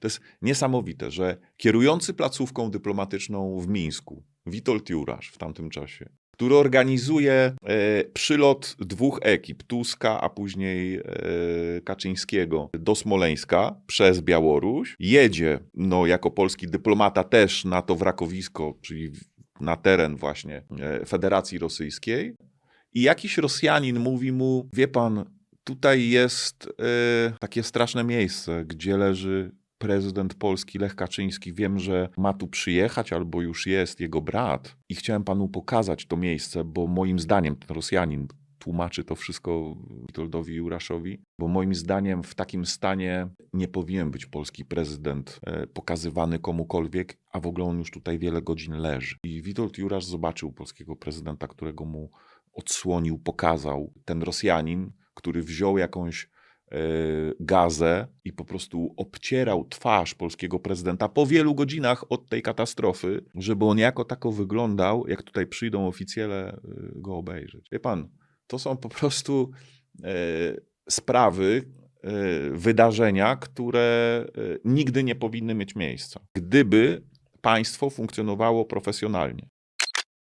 To jest niesamowite, że kierujący placówką dyplomatyczną w Mińsku, Witold Jurasz w tamtym czasie, który organizuje e, przylot dwóch ekip, Tuska, a później e, Kaczyńskiego, do Smoleńska przez Białoruś, jedzie no, jako polski dyplomata też na to wrakowisko, czyli na teren właśnie e, Federacji Rosyjskiej. I jakiś Rosjanin mówi mu, wie pan, tutaj jest e, takie straszne miejsce, gdzie leży prezydent Polski Lech Kaczyński. Wiem, że ma tu przyjechać albo już jest jego brat i chciałem panu pokazać to miejsce, bo moim zdaniem ten Rosjanin tłumaczy to wszystko Witoldowi Juraszowi, bo moim zdaniem w takim stanie nie powinien być polski prezydent e, pokazywany komukolwiek, a w ogóle on już tutaj wiele godzin leży. I Witold Jurasz zobaczył polskiego prezydenta, którego mu odsłonił, pokazał ten Rosjanin, który wziął jakąś gazę i po prostu obcierał twarz polskiego prezydenta po wielu godzinach od tej katastrofy, żeby on jako tako wyglądał, jak tutaj przyjdą oficjele e, go obejrzeć. Wie pan, to są po prostu e, sprawy, e, wydarzenia, które e, nigdy nie powinny mieć miejsca. Gdyby państwo funkcjonowało profesjonalnie.